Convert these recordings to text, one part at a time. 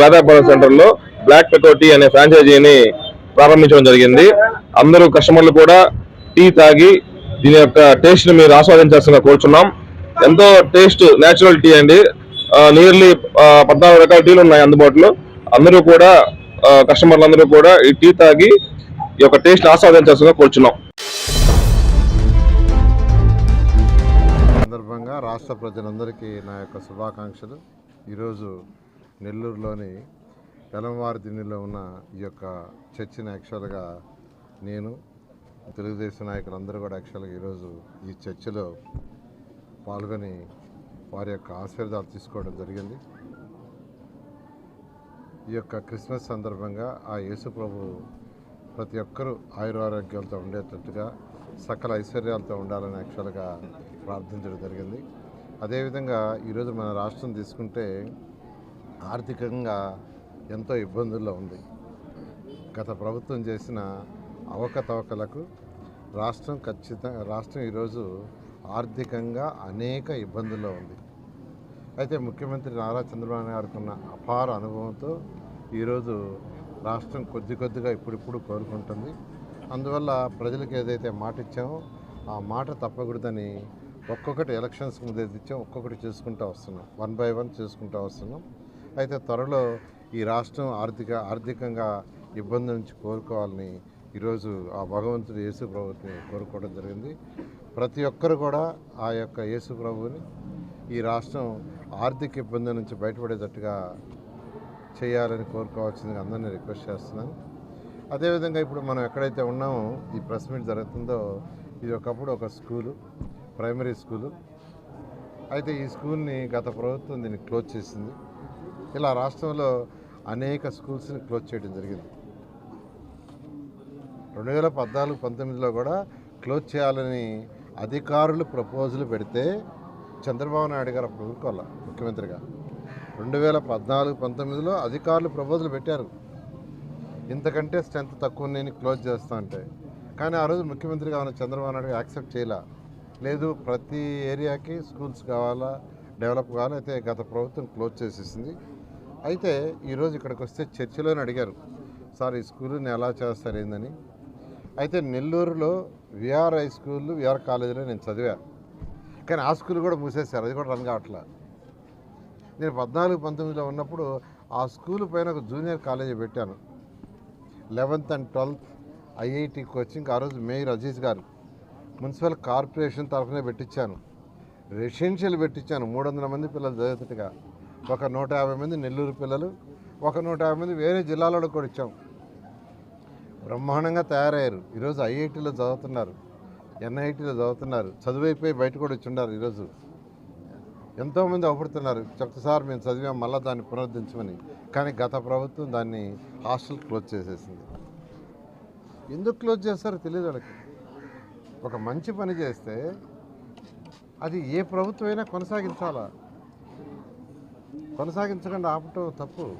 వేదాపురం సెంటర్లో బ్లాక్ పెకోటీ అనే ఫ్రాంచైజీని ప్రారంభించడం జరిగింది. అందరూ కస్టమర్లు కూడా టీ తాగి దీని యొక్క టేస్ట్ని మీరు ఆస్వాదించాల్సిన కోరుచున్నాం. ఎంతో టేస్ట్ నేచురల్ టీ అండి. నియర్లీ పద్నాలుగు రకాల టీలు ఉన్నాయి అందుబాటులో. అందరూ కూడా కస్టమర్లు అందరూ కూడా ఈ టీ తాగి ఈ యొక్క టేస్ట్ ఆస్వాదించాల్సిన కోరుచున్నాం. సందర్భంగా రాష్ట్ర ప్రజలందరికీ నా యొక్క శుభాకాంక్షలు. ఈరోజు నెల్లూరులోని పెలంవారి దిన్నెలో ఉన్న ఈ యొక్క చర్చిని యాక్చువల్గా నేను తెలుగుదేశం నాయకులందరూ కూడా యాక్చువల్గా ఈరోజు ఈ చర్చిలో పాల్గొని వారి యొక్క ఆశీర్వాదాలు తీసుకోవడం జరిగింది. ఈ యొక్క క్రిస్మస్ సందర్భంగా ఆ యేసు ప్రభు ప్రతి ఒక్కరూ ఆయురారోగ్యాలతో ఉండేటట్టుగా సకల ఐశ్వర్యాలతో ఉండాలని యాక్చువల్గా ప్రార్థించడం జరిగింది. అదేవిధంగా ఈరోజు మన రాష్ట్రం తీసుకుంటే ఆర్థికంగా ఎంతో ఇబ్బందుల్లో ఉంది. గత ప్రభుత్వం చేసిన అవకతవకలకు రాష్ట్రం ఖచ్చితంగా రాష్ట్రం ఈరోజు ఆర్థికంగా అనేక ఇబ్బందుల్లో ఉంది. అయితే ముఖ్యమంత్రి నారా చంద్రబాబు నాయుడు ఉన్న అపార అనుభవంతో ఈరోజు రాష్ట్రం కొద్ది కొద్దిగా ఇప్పుడిప్పుడు కోరుకుంటుంది అందువల్ల ప్రజలకు ఏదైతే మాట ఇచ్చామో ఆ మాట తప్పకూడదని ఒక్కొక్కటి ఎలక్షన్స్ ముందు ఏది ఒక్కొక్కటి చేసుకుంటూ వస్తున్నాం. వన్ బై వన్ చేసుకుంటూ వస్తున్నాం. అయితే త్వరలో ఈ రాష్ట్రం ఆర్థిక ఆర్థికంగా ఇబ్బంది నుంచి కోరుకోవాలని ఈరోజు ఆ భగవంతుడు యేసు ప్రభుని కోరుకోవడం జరిగింది. ప్రతి ఒక్కరు కూడా ఆ యొక్క యేసు ప్రభుని ఈ రాష్ట్రం ఆర్థిక ఇబ్బంది నుంచి బయటపడేటట్టుగా చేయాలని కోరుకోవాల్సిందిగా అందరినీ రిక్వెస్ట్ చేస్తున్నాను. అదేవిధంగా ఇప్పుడు మనం ఎక్కడైతే ఉన్నామో ఈ ప్రెస్ మీట్ జరుగుతుందో ఇది ఒకప్పుడు ఒక స్కూలు. Primary school. అయితే ఈ స్కూల్ని గత ప్రభుత్వం దీన్ని క్లోజ్ చేసింది. ఇలా రాష్ట్రంలో అనేక స్కూల్స్ని క్లోజ్ చేయడం జరిగింది. రెండు వేల పద్నాలుగు పంతొమ్మిదిలో కూడా క్లోజ్ చేయాలని అధికారులు ప్రపోజల్ పెడితే చంద్రబాబు నాయుడు గారు అప్పుడు ఊరుకోవాలి ముఖ్యమంత్రిగా? రెండు వేల పద్నాలుగు పంతొమ్మిదిలో అధికారులు ప్రపోజల్ పెట్టారు. ఇంతకంటే స్ట్రెంత్ తక్కువ నేను క్లోజ్ చేస్తా అంటే. కానీ ఆ రోజు ముఖ్యమంత్రిగా ఉన్న చంద్రబాబు నాయుడు యాక్సెప్ట్ చేయలే. లేదు ప్రతి ఏరియాకి స్కూల్స్ కావాలా డెవలప్ కావాలా అయితే గత ప్రభుత్వం క్లోజ్ చేసేసింది. అయితే ఈరోజు ఇక్కడికి వస్తే చర్చిలోనే అడిగారు సార్ ఈ స్కూల్ని ఎలా చేస్తారు ఏందని? అయితే నెల్లూరులో విఆర్ హై స్కూల్ విఆర్ కాలేజీలో నేను చదివా. కానీ ఆ స్కూల్ కూడా మూసేశారు అది కూడా రన్ కావట్లా. నేను పద్నాలుగు పంతొమ్మిదిలో ఉన్నప్పుడు ఆ స్కూల్ పైన ఒక జూనియర్ కాలేజీ పెట్టాను. Eleventh and twelfth IIT coaching ఆ రోజు మేయర్ అజీజ్ గారు. మున్సిపల్ కార్పొరేషన్ తరఫునే పెట్టించాను. రెసిడెన్షియల్ పెట్టించాను. మూడు వందల మంది పిల్లలు చదివేటట్టుగా. ఒక నూట యాభై మంది నెల్లూరు పిల్లలు ఒక నూట యాభై మంది వేరే జిల్లాలో కూడా ఇచ్చాం. బ్రహ్మాండంగా తయారయ్యారు. ఈరోజు ఐఐటీలో చదువుతున్నారు. ఎన్ఐటీలో చదువుతున్నారు. చదువైపోయి బయట కూడా వచ్చి ఈరోజు. ఎంతోమంది అవపడుతున్నారు. ఒకసారి మేము చదివాం మళ్ళీ దాన్ని పునరుద్ధరించమని. కానీ గత ప్రభుత్వం దాన్ని హాస్టల్ క్లోజ్ చేసేసింది. ఎందుకు క్లోజ్ చేస్తారో తెలియదు వాళ్ళకి. ఒక మంచి పని చేస్తే అది ఏ ప్రభుత్వమైనా కొనసాగించాలా? కొనసాగించకుండా ఆపటం తప్పు.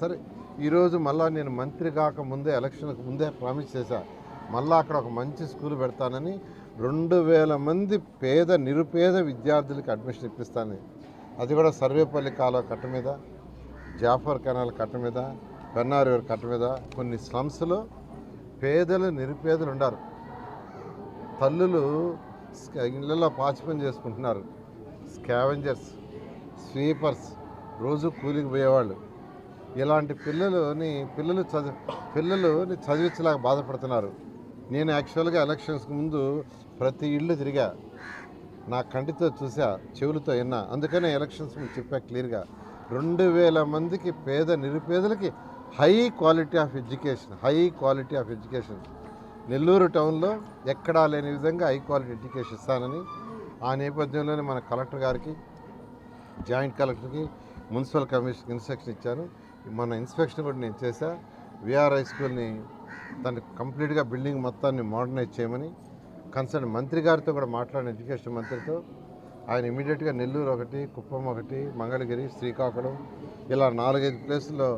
సరే ఈరోజు మళ్ళా నేను మంత్రి కాక ముందే ఎలక్షన్కి ముందే ప్రామిస్ చేశా. మళ్ళా అక్కడ ఒక మంచి స్కూల్ పెడతానని రెండు వేల మంది పేద నిరుపేద విద్యార్థులకి అడ్మిషన్ ఇప్పిస్తాను. అది కూడా సర్వేపల్లి కాలువ కట్ట మీద జాఫర్ కెనాల్ కట్ట మీద పెన్నారివర్ కట్ట మీద కొన్ని స్లమ్స్లో పేదలు నిరుపేదలు ఉండారు. తల్లులు స్క- ఇళ్ళల్లో పాచిపని చేసుకుంటున్నారు. స్కావెంజర్స్ స్వీపర్స్ రోజు కూలికి పోయేవాళ్ళు. ఇలాంటి పిల్లలని పిల్లలు చదివి పిల్లలని చదివించలేక బాధపడుతున్నారు. నేను యాక్చువల్గా ఎలక్షన్స్కి ముందు ప్రతి ఇల్లు తిరిగా. నా కంటితో చూసా చెవులతో విన్నా. అందుకనే ఎలక్షన్స్ ముందు చెప్పా క్లియర్గా. రెండు వేల మందికి పేద నిరుపేదలకి high quality of education high quality of education. Nellore టౌన్లో ఎక్కడా లేని విధంగా హై క్వాలిటీ ఎడ్యుకేషన్ ఇస్తానని ఆ నేపథ్యంలోనే మన కలెక్టర్ గారికి జాయింట్ కలెక్టర్కి మున్సిపల్ కమిషన్కి ఇన్స్ట్రక్షన్ ఇచ్చాను. మన ఇన్స్పెక్షన్ కూడా నేను చేశా. విఆర్ హై స్కూల్ని దాన్ని కంప్లీట్గా బిల్డింగ్ మొత్తాన్ని మోడర్నైజ్ చేయమని కన్సర్న్ మంత్రి గారితో కూడా మాట్లాడిన ఎడ్యుకేషన్ మంత్రితో ఆయన ఇమీడియట్గా నెల్లూరు ఒకటి కుప్పం ఒకటి మంగళగిరి శ్రీకాకుళం ఇలా నాలుగైదు ప్లేసుల్లో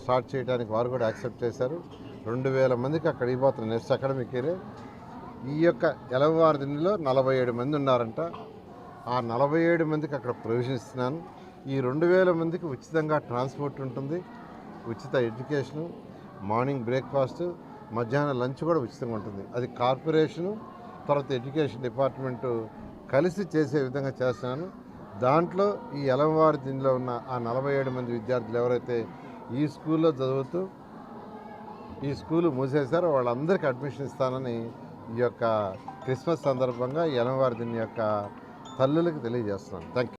స్టార్ట్ చేయడానికి వారు కూడా యాక్సెప్ట్ చేశారు. రెండు వేల మందికి అక్కడ ఇవ్వబోతున్నారు నెక్స్ట్ అకాడమిక్ ఇయర్. ఈ యొక్క ఎలవారి దిండిలో నలభై ఏడు మంది ఉన్నారంట. ఆ నలభై ఏడు మందికి అక్కడ ప్రవేశిస్తున్నాను. ఈ రెండు వేల మందికి ఉచితంగా ట్రాన్స్పోర్ట్ ఉంటుంది. ఉచిత ఎడ్యుకేషను మార్నింగ్ బ్రేక్ఫాస్ట్ మధ్యాహ్నం లంచ్ కూడా ఉచితంగా ఉంటుంది. అది కార్పొరేషను తర్వాత ఎడ్యుకేషన్ డిపార్ట్మెంటు కలిసి చేసే విధంగా చేస్తున్నాను. దాంట్లో ఈ ఎలంవారి దీనిలో ఉన్న ఆ నలభై ఏడు మంది విద్యార్థులు ఎవరైతే ఈ స్కూల్లో చదువుతూ ఈ స్కూలు మూసేశారో. వాళ్ళందరికీ అడ్మిషన్ ఇస్తానని ఈ యొక్క క్రిస్మస్ సందర్భంగా ఎలంవారి దీని యొక్క తల్లులకు తెలియజేస్తున్నాను. Thank you